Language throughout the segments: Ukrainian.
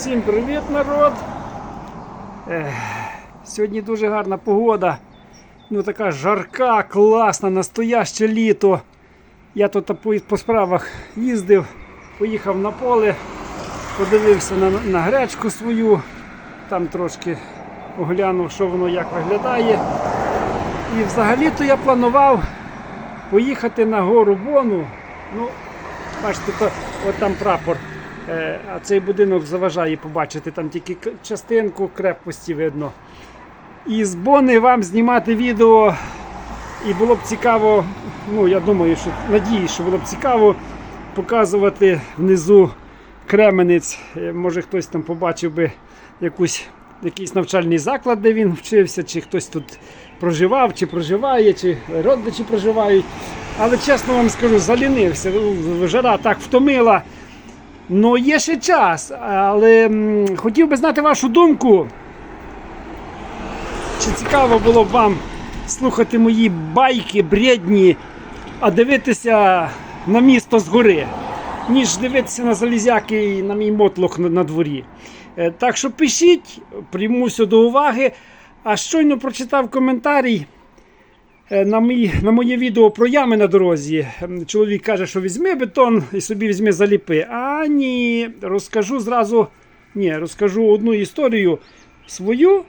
Всім привіт, народ! Сьогодні дуже гарна погода. Ну така жарка, класна, настояще літо. Я тут по, справах їздив, поїхав на поле, подивився на, на гречку свою, там трошки оглянув, що воно як виглядає. І взагалі-то я планував поїхати на гору Бону. Ну, бачите, то, от там прапор. Е, А цей будинок заважає побачити, там тільки частинку крепкості видно. І з Бони вам знімати відео. І було б цікаво, ну я думаю, що надіюсь, що було б цікаво показувати внизу Кременець. Е, Може хтось там побачив би якусь, якийсь навчальний заклад, де він вчився, чи хтось тут проживав, чи проживає, чи родичі проживають. Але чесно вам скажу, залінився. Жара так втомила. Ну, є ще час, але м, хотів би знати вашу думку. Чи цікаво було б вам слухати мої байки бредні, а дивитися на місто згори, ніж дивитися на залізяки і на мій мотлох на, на дворі. Е, Так що пишіть, приймуся до уваги. А щойно прочитав коментарій. Е, На, мій, на моє відео про ями на дорозі. Чоловік каже, що візьми бетон і собі візьми заліпи. А ні, розкажу зразу. Ні, розкажу одну історію свою,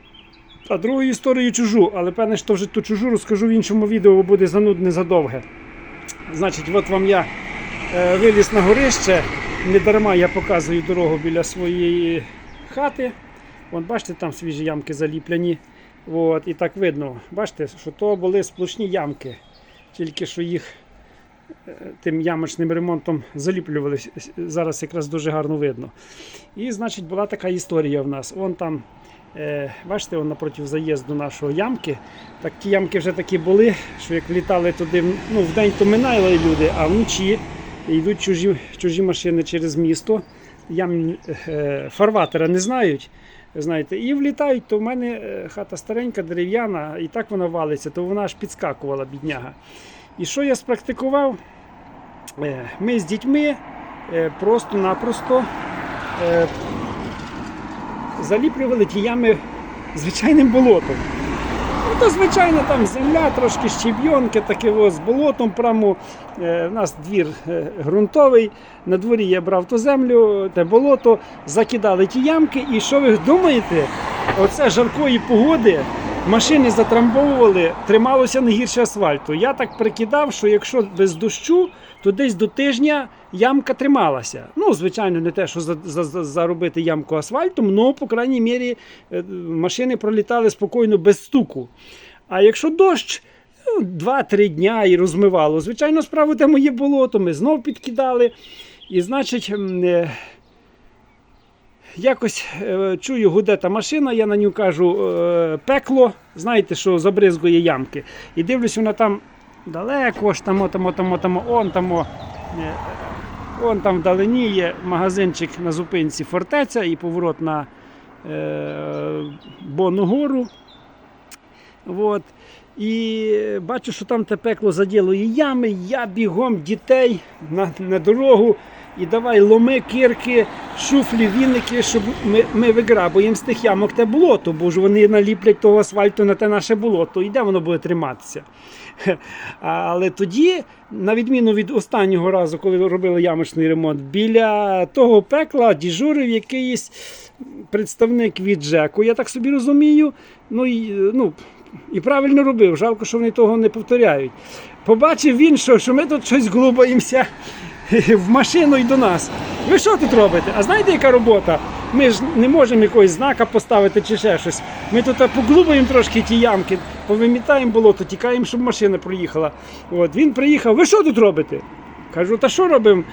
а другу історію чужу. Але певне, що вже ту чужу розкажу в іншому відео, бо буде занудне задовге. Значить, от вам я е, виліз на горище. Не дарма я показую дорогу біля своєї хати. Вон, бачите, там свіжі ямки заліпляні. От, і так видно, бачите, що то були сплошні ямки. Тільки що їх тим ямочним ремонтом заліплювали. Зараз якраз дуже гарно видно. І, значить, була така історія в нас. Вон там, е, бачите, вон напроти заїзду нашої ямки. Так ті ямки вже такі були, що як влітали туди, ну, в день то минали люди, а вночі йдуть чужі, чужі машини через місто. Ям е, фарватера не знають. Знаєте, і влітають, то в мене е, хата старенька, дерев'яна, і так вона валиться, то вона аж підскакувала, бідняга. І що я спрактикував? Е, Ми з дітьми е, просто-напросто е, заліплювали ті ями звичайним болотом. Ну, то, звичайно, там земля, трошки щебйонки, таке з болотом. Прямо у нас двір е, ґрунтовий. На дворі я брав ту землю, те болото, закидали ті ямки. І що ви думаєте? Оце жаркої погоди машини затрамбовували, трималося не гірше асфальту. Я так прикидав, що якщо без дощу, то десь до тижня ямка трималася. Ну, звичайно, не те, що за, за, за- заробити ямку асфальтом, але, по крайній мірі, е, машини пролітали спокійно без стуку. А якщо дощ, ну, 2-3 дня і розмивало. Звичайно, справу те моє болото, ми знов підкидали. І, значить, е, якось е, чую, гуде та машина, я на нього кажу е, пекло, знаєте, що забризгує ямки. І дивлюсь, вона там далеко ж там, там, там, там, он там. е, Он там вдалині є магазинчик на зупинці фортеця і поворот на е, гору. От. І бачу, що там те пекло заділує ями. Я бігом дітей на, на дорогу і давай ломи, кирки, шуфлі, віники, щоб ми, ми виграбуємо з тих ямок те болото, бо ж вони наліплять того асфальту на те наше болото. І де воно буде триматися? Але тоді, на відміну від останнього разу, коли робили ямочний ремонт, біля того пекла діжурив якийсь представник від ЖЕКу, я так собі розумію. Ну і ну, і правильно робив. Жалко, що вони того не повторяють. Побачив він, що, що ми тут щось глубаємося в машину і до нас. Ви що тут робите? А знаєте, яка робота? Ми ж не можемо якогось знака поставити чи ще щось. Ми тут поглубаємо трошки ті ямки, повимітаємо болото, тікаємо, щоб машина проїхала. От, він приїхав, ви що тут робите? Кажу, та що робимо?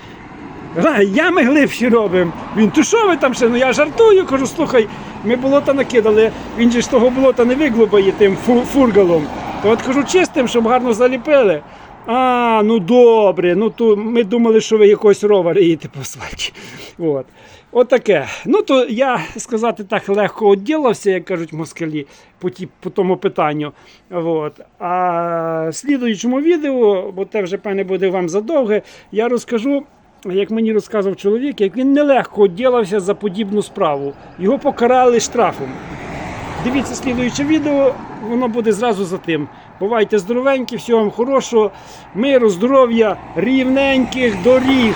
Ями глибші робимо. Він, то що ви там ще? Ну я жартую, кажу, слухай, ми болота накидали, він же ж того болота не виглубає тим фургалом. То от кажу, чистим, щоб гарно заліпили. А, ну добре, ну то ми думали, що ви якогось рова риєте по асфальті. От. От таке. Ну то я сказати так легко відділився, як кажуть москалі, по, ті, по тому питанню. От. А в слідуючому відео, бо те вже певне буде вам задовге, я розкажу як мені розказав чоловік, як він нелегко ділився за подібну справу. Його покарали штрафом. Дивіться слідуюче відео, воно буде зразу за тим. Бувайте здоровенькі, всього вам хорошого, миру, здоров'я, рівненьких доріг.